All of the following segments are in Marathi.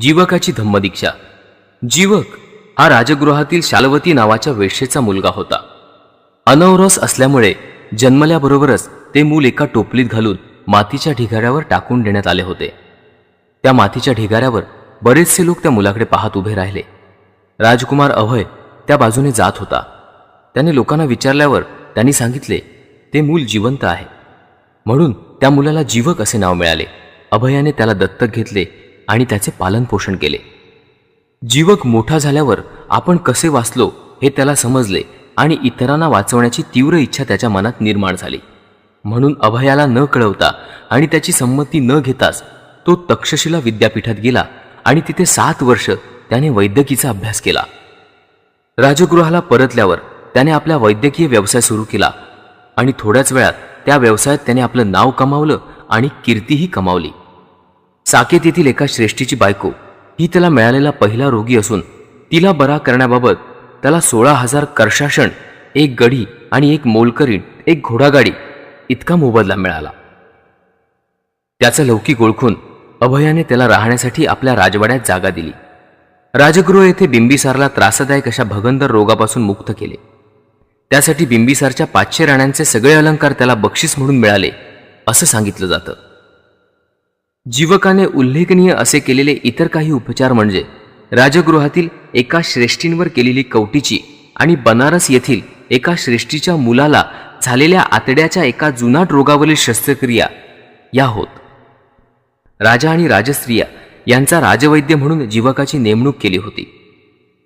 जीवकाची धम्मदीक्षा. जीवक हा राजगृहातील शालवती नावाच्या वेश्येचा मुलगा होता. अनवरस असल्यामुळे जन्मल्याबरोबरच ते मूल एका टोपलीत घालून मातीच्या ढिगाऱ्यावर टाकून देण्यात आले होते. त्या मातीच्या ढिगाऱ्यावर बरेचसे लोक त्या मुलाकडे पाहत उभे राहिले. राजकुमार अभय त्या बाजूने जात होता. त्याने लोकांना विचारल्यावर त्यांनी सांगितले ते मूल जिवंत आहे. म्हणून त्या मुलाला जीवक असे नाव मिळाले. अभयाने त्याला दत्तक घेतले आणि त्याचे पालनपोषण केले. जीवक मोठा झाल्यावर आपण कसे वाचलो हे त्याला समजले आणि इतरांना वाचवण्याची तीव्र इच्छा त्याच्या मनात निर्माण झाली. म्हणून अभयाला न कळवता आणि त्याची संमती न घेताच तो तक्षशिला विद्यापीठात गेला आणि तिथे सात वर्ष त्याने वैद्यकीचा अभ्यास केला. राजगृहाला परतल्यावर त्याने आपला वैद्यकीय व्यवसाय सुरू केला आणि थोड्याच वेळात त्या व्यवसायात त्याने आपलं नाव कमावलं आणि कीर्तीही कमावली. साकेत येथील एका श्रेष्ठीची बायको. ही त्याला मिळालेला पहिला रोगी असून तिला बरा करण्याबाबत त्याला सोळा हजार कर्षाशन एक गडी आणि एक मोलकरीण एक घोडागाडी इतका मोबदला मिळाला. त्याचं लौकिक ओळखून अभयाने त्याला राहण्यासाठी आपल्या राजवाड्यात जागा दिली. राजगृह येथे बिंबिसारला त्रासदायक अशा भगंदर रोगापासून मुक्त केले. त्यासाठी बिंबिसारच्या पाचशे राण्यांचे सगळे अलंकार त्याला बक्षीस म्हणून मिळाले असं सांगितलं जातं. जीवकाने उल्लेखनीय असे केलेले इतर काही उपचार म्हणजे राजगृहातील एका श्रेष्ठींवर केलेली कवटीची आणि बनारस येथील एका श्रेष्ठीच्या मुलाला झालेल्या आतड्याच्या एका जुनाट रोगावरील शस्त्रक्रिया या होत. राजा आणि राजस्त्रिया यांचा राजवैद्य म्हणून जीवकाची नेमणूक केली होती.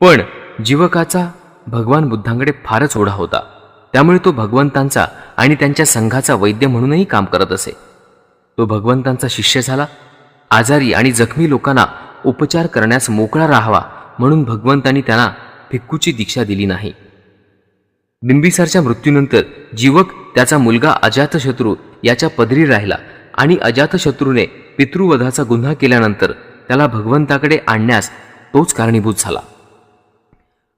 पण जीवकाचा भगवान बुद्धांकडे फारच ओढा होता. त्यामुळे तो भगवंतांचा आणि त्यांच्या संघाचा वैद्य म्हणूनही काम करत असे. तो भगवंतांचा शिष्य झाला. आजारी आणि जखमी लोकांना उपचार करण्यास मोकळा राहावा म्हणून भगवंतांनी त्यांना भिक्खूची दीक्षा दिली नाही. बिंबिसारच्या मृत्यूनंतर जीवक त्याचा मुलगा अजातशत्रू याच्या पदरी राहिला आणि अजातशत्रूने पितृवधाचा गुन्हा केल्यानंतर त्याला भगवंताकडे आणण्यास तोच कारणीभूत झाला.